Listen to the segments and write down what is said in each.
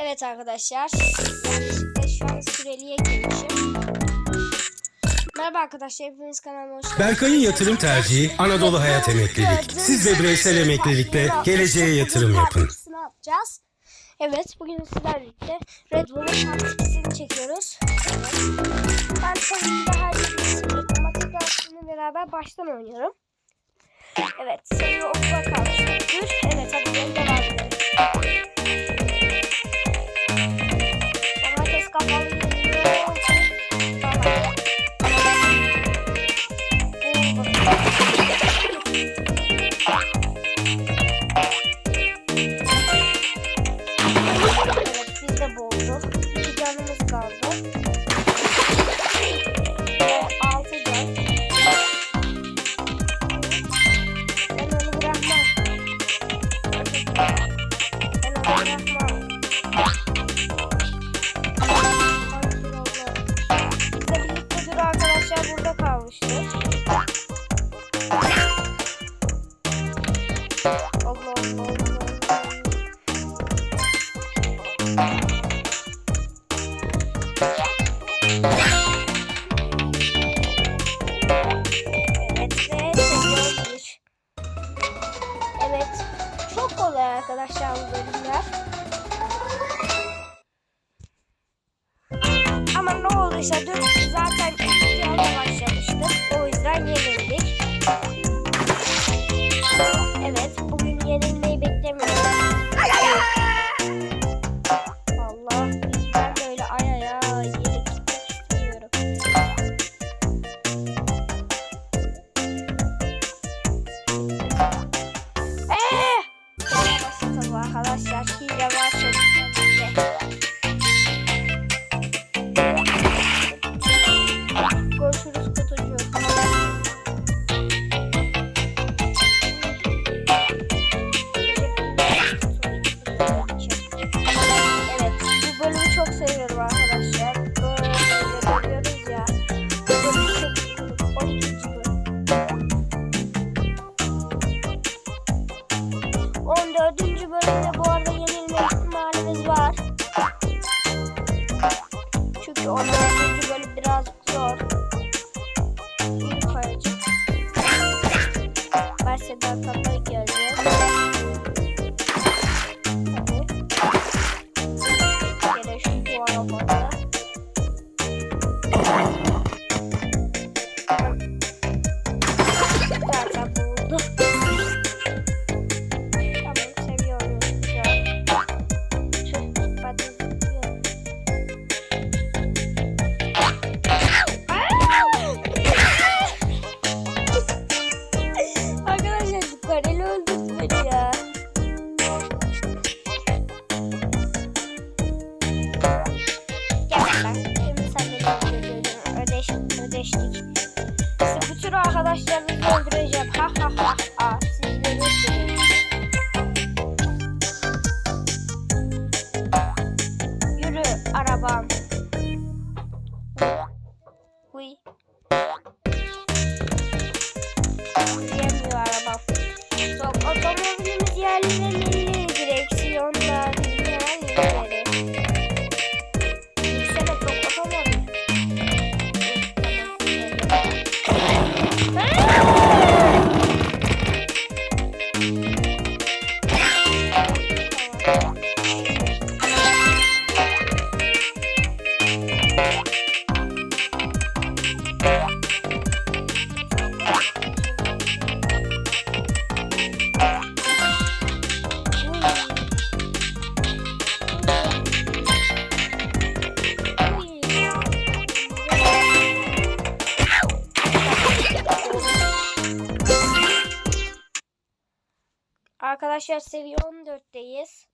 Evet arkadaşlar. Ben şu an süreliye girmişim. Merhaba arkadaşlar hepiniz kanalıma hoş geldiniz. Berkay'ın yatırım tercihi Anadolu Hayat Emeklilik. Siz de bireysel emeklilikle geleceğe yatırım yapın. yapacağız. Evet bugün sizlerle birlikte Red Bull'un taktikisini çekiyoruz. Ben sonunda her şeyi ama tekrar şimdi beraber baştan oynuyorum. Evet seni okula kalmıştır. Evet hadi ben devam edelim. arkadaşlar hile var çocuklarımızda. Görüşürüz. Evet bu bölümü çok seviyorum Bye. Arkadaşlar seviye 14'teyiz.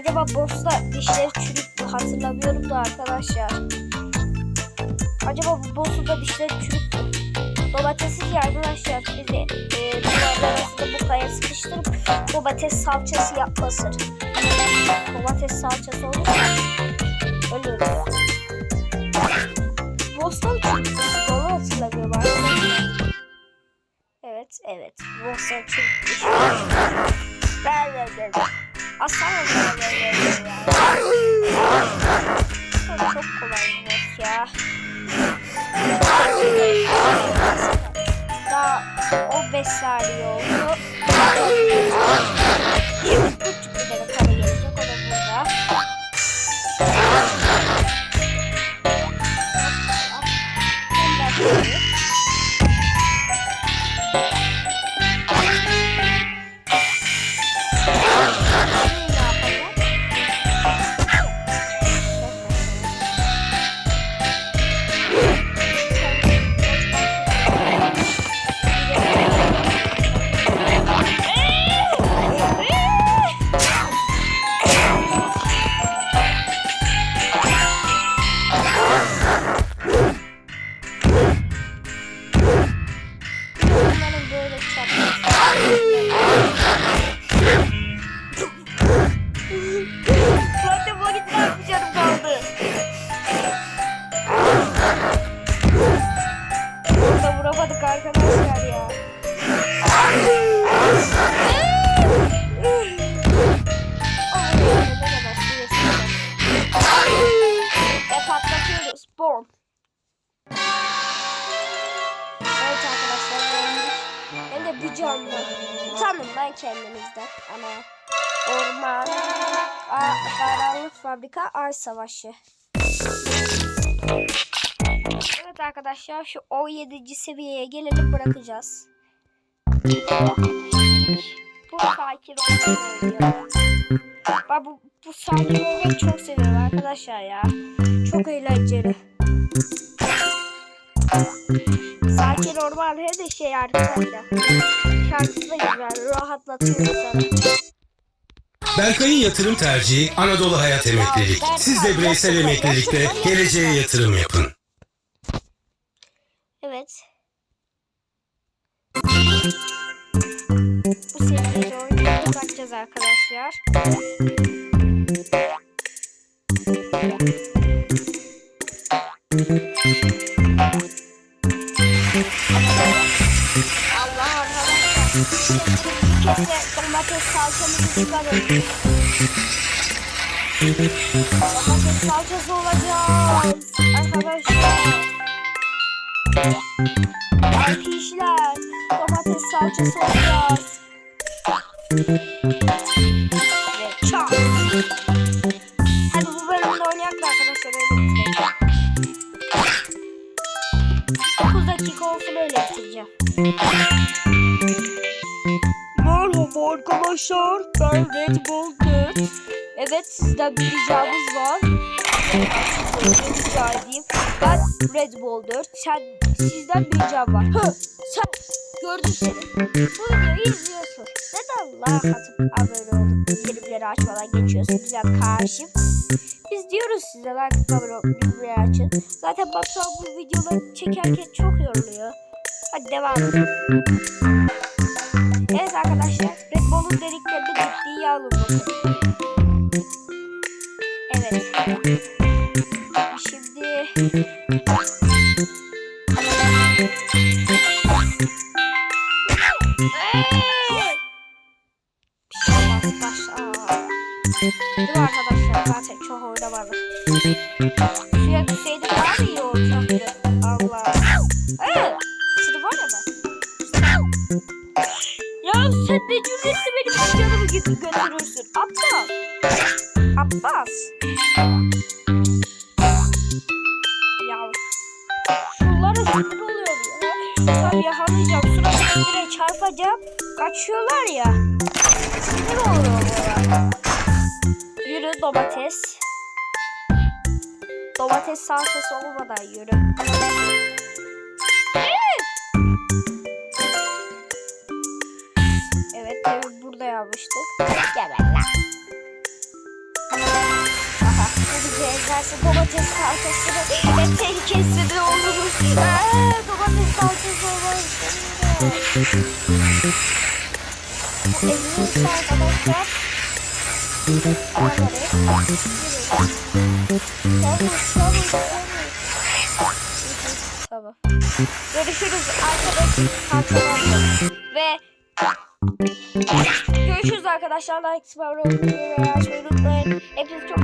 Acaba boss'ta dişleri çürük mü? Hatırlamıyorum da arkadaşlar. Acaba bu boss'u da dişleri çürük mü? Domatessiz ya arkadaşlar bizi e, arasında bu kaya sıkıştırıp domates salçası yapmasın. Domates salçası olursa ölürüz. Boss'tan çürük dolu hatırlamıyorum arkadaşlar. Evet evet. Boss'tan çürük diş. Ver ver ver. Aslan ver ver ya. Çok, çok kolay bir boss ya. Daha 15 saniye oldu. Canlı. Utanın lan kendinizden. Ama orman, ka- karanlık fabrika, ay savaşı. Evet arkadaşlar şu 17. seviyeye gelelim bırakacağız. Bu sakin olmayı. Ben bu, bu sakin olmayı çok seviyorum arkadaşlar ya. Çok eğlenceli. Sakin orman her de şey arkadaşlar. Şarkısı da güzel, rahatlatıyor insanı. Berkay'ın yatırım tercihi Anadolu Hayat Emeklilik. Siz de bireysel emeklilikle geleceğe yatırım yapın. Evet. Bu seviyede oyunu bırakacağız arkadaşlar. Allah arkadaşlar. Bir kez de domates salçamızı çıkarın. Domates salçası olacağız. Arkadaşlar. Arkadaşlar domates salçası olacağız. Ve arkadaşlar ben Red Bull 4. Evet sizden bir ricamız var. Rica edeyim. Ben Red Bull 4. Sen sizden bir ricam var. Hı, sen gördüm seni. Bu videoyu izliyorsun. Neden like atıp abone olup bildirimleri açmadan geçiyorsun güzel karşım. Biz diyoruz size like atıp abone olup bildirimleri açın. Zaten Batuhan bu videoları çekerken çok yoruluyor. Hadi devam edelim. Bull'un dediklerini ciddiye alın. Evet. Şimdi şey. Değil mi arkadaşlar zaten çok oynamadık. Suya düşseydi daha da iyi olacaktı. Allah. Evet. Ya sen ne cüretle benim canımı gidip götürürsün. Aptal. Abbas. Ya şunlara sinir oluyorum ya. Tam yakalayacağım. Suratına direkt çarpacağım. Kaçıyorlar ya. Sinir oluyorum ya. Yürü domates. Domates salçası olmadan yürü. Geber lan. çıkarsa domates salçası ve tehlikesi de olur. Aa, domates salçası olmaz. Elimizde arkadaşlar. Tamam. Görüşürüz arkadaşlar. Ve görüşürüz arkadaşlar. Like, subscribe, olmayı ve unutmayın. Hepinizi çok